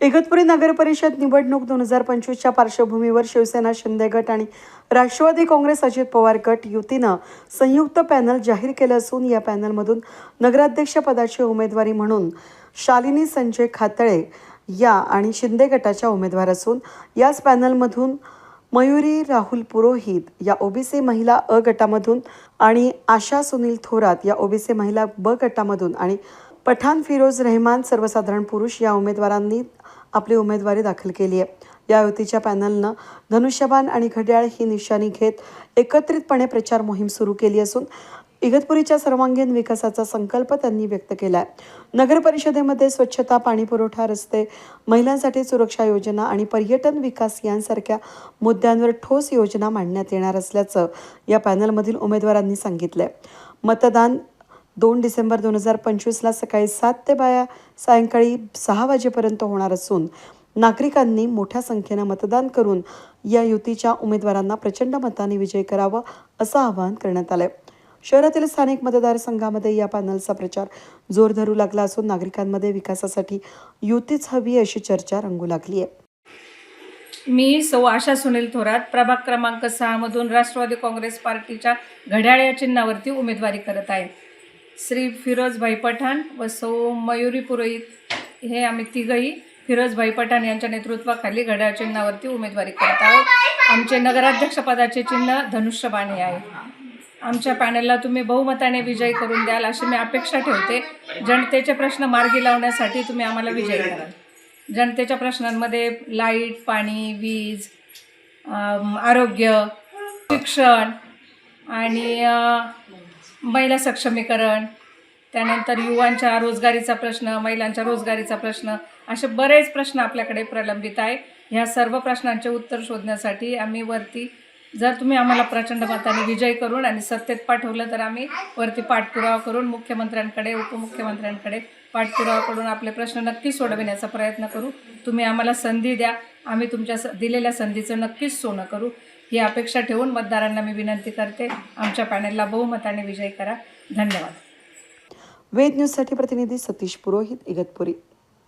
इगतपुरी नगर परिषद निवडणूक दोन हजार पंचवीसच्या पार्श्वभूमीवर शिवसेना शिंदे गट आणि राष्ट्रवादी काँग्रेस अजित पवार गट युतीनं संयुक्त पॅनल जाहीर केलं असून या पॅनलमधून नगराध्यक्षपदाची उमेदवारी म्हणून शालिनी संजय खातळे या आणि शिंदे गटाच्या उमेदवार असून याच पॅनलमधून मयुरी राहुल पुरोहित या ओबीसी महिला अ गटामधून आणि आशा सुनील थोरात या ओबीसी महिला ब गटामधून आणि पठाण फिरोज रेहमान सर्वसाधारण पुरुष या उमेदवारांनी आपली उमेदवारी दाखल केली आहे. या युतीच्या पॅनलनं धनुष्यबाण आणि घड्याळ ही निशाणी घेत एकत्रितपणे प्रचार मोहीम सुरू केली असून इगतपुरीच्या सर्वांगीण विकासाचा संकल्प त्यांनी व्यक्त केला आहे नगर परिषदेमध्ये स्वच्छता पाणीपुरवठा रस्ते महिलांसाठी सुरक्षा योजना आणि पर्यटन विकास यांसारख्या मुद्द्यांवर ठोस योजना मांडण्यात येणार असल्याचं या पॅनलमधील उमेदवारांनी सांगितलं मतदान दोन डिसेंबर दोन हजार पंचवीसला सकाळी सात ते बाया सायंकाळी सहा वाजेपर्यंत होणार असून नागरिकांनी मोठ्या संख्येनं मतदान करून या युतीच्या उमेदवारांना प्रचंड मताने विजय करावा असं आवाहन करण्यात आलंय. शहरातील स्थानिक मतदारसंघामध्ये या पॅनलचा प्रचार जोर धरू लागला असून नागरिकांमध्ये विकासासाठी युतीच हवी अशी चर्चा रंगू लागली आहे. मी सौ आशा सुनील थोरात प्रभाग क्रमांक सहामधून राष्ट्रवादी काँग्रेस पार्टीच्या घड्याळ या चिन्हावरती उमेदवारी करत आहे. श्री फिरोजभाई पठाण व सौ मयुरी पुरोहित हे आम्ही तिघही फिरोजभाई पठाण यांच्या नेतृत्वाखाली घड्याळ चिन्हावरती उमेदवारी करत आहोत. आमचे नगराध्यक्षपदाचे चिन्ह धनुष्यबाण हे आहे. आमच्या पॅनलला तुम्ही बहुमताने विजय करून द्याल अशी मी अपेक्षा ठेवते. जनतेचे प्रश्न मार्गी लावण्यासाठी तुम्ही आम्हाला विजय कराल. जनतेच्या प्रश्नांमध्ये लाइट पाणी वीज आरोग्य शिक्षण आणि महिला सक्षमीकरण त्यानंतर युवांच्या रोजगारीचा प्रश्न महिलांच्या रोजगारीचा प्रश्न असे बरेच प्रश्न आपल्याकडे प्रलंबित आहे. ह्या सर्व प्रश्नांचे उत्तर शोधण्यासाठी आम्ही वरती जर तुम्ही आम्हाला प्रचंड मताने विजय करून आणि सत्तेत पाठवलं तर आम्ही वरती पाठपुरावा करून मुख्यमंत्र्यांकडे उपमुख्यमंत्र्यांकडे पाठपुरावा करून आपले प्रश्न नक्की सोडविण्याचा प्रयत्न करू. तुम्ही आम्हाला संधी द्या. आम्ही तुमच्या स दिलेल्या संधीचं नक्कीच सोनं करू. ही अपेक्षा ठेवून मतदारांना मी विनंती करते. आमच्या पॅनेलला बहुमताने विजय करा. धन्यवाद. वेद न्यूजसाठी प्रतिनिधी सतीश पुरोहित इगतपुरी.